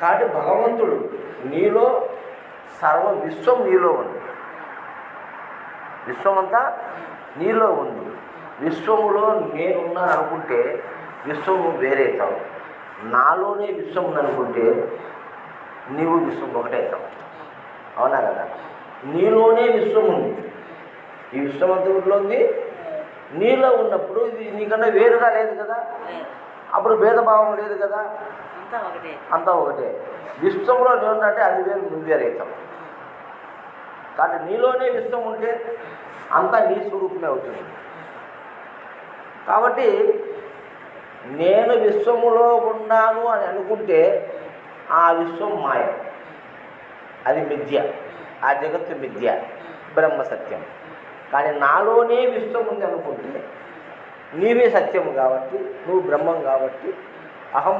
కాబట్టి భగవంతుడు నీలో సర్వ విశ్వం నీలో ఉంది. విశ్వమంతా నీలో ఉంది. విశ్వములో నేనున్నాను అనుకుంటే విశ్వము వేరేతావు. నాలోనే విశ్వం ఉందనుకుంటే నీవు విశ్వం ఒకటే అవునా కదా? నీలోనే విశ్వం ఉంది ఈ విశ్వం అంతలో ఉంది. నీలో ఉన్నప్పుడు ఇది నీకన్నా వేరుగా లేదు కదా? అప్పుడు భేదభావం లేదు కదా. అంతా ఒకటే. అంతా ఒకటే. విశ్వంలో నేనుందంటే అది వేరు నువ్వు వేరైతావు కాబట్టి నీలోనే విశ్వం ఉంటే అంతా నీ స్వరూపమే అవుతుంది. కాబట్టి నేను విశ్వములో ఉన్నాను అని అనుకుంటే ఆ విశ్వం మాయ. అది మిథ్య. ఆ జగత్తు మిథ్య. బ్రహ్మ సత్యం. కానీ నాలోనే విశ్వం ఉంది అనుకుంటే నీవే సత్యం కాబట్టి నువ్వు బ్రహ్మం కాబట్టి అహం